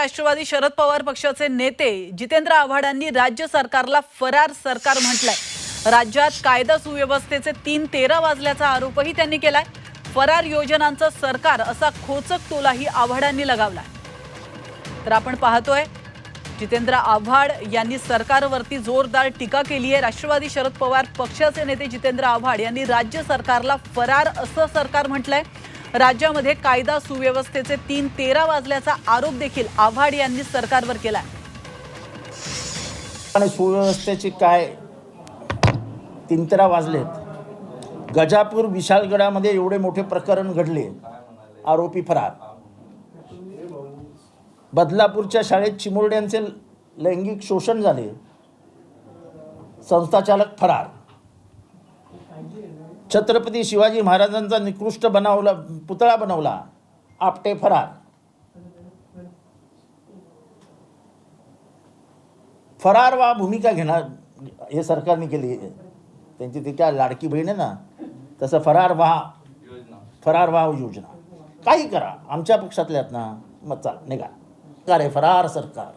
राष्ट्रवादी शरद पवार पक्षाचे नेते जितेंद्र आव्हाडांनी राज्य सरकारला फरार सरकार म्हटलंय. राज्यात कायदा सुव्यवस्थेचे तीन तेरा वाजल्याचा आरोपही त्यांनी केलाय. फरार योजनांचं सरकार असा खोचक टोलाही आव्हाडांनी लगावलाय. तर आपण पाहतोय जितेंद्र आव्हाड यांनी सरकारवरती जोरदार टीका केली आहे राष्ट्रवादी शरद पवार पक्षाचे नेते जितेंद्र आव्हाड यांनी राज्य सरकारला फरार असं सरकार म्हटलंय. राज्यामध्ये कायदा सुव्यवस्थेचे तीन तेरा वाजल्याचा आरोप देखील आव्हाड यांनी सरकारवर केला आणि सुव्यवस्थेचे काय? तीनतेरा वाजलेत. गजापूर विशालगडामध्ये एवढे मोठे प्रकरण घडले. आरोपी फरार. बदलापूरच्या शाळेत चिमुरड्यांचे लैंगिक शोषण झाले. संस्थाचालक फरार. छत्रपती शिवाजी महाराजांचा निकृष्ट बनवला पुतळा बनवला. आपटे फरार. फरार वा भूमिका घेणार हे सरकारने केली. त्यांची ती काय लाडकी बहीण आहे ना तसं फरार व्हा फरार व्हा योजना. काही करा आमच्या पक्षातल्यात ना मग चाल निघा. का रे फरार सरकार.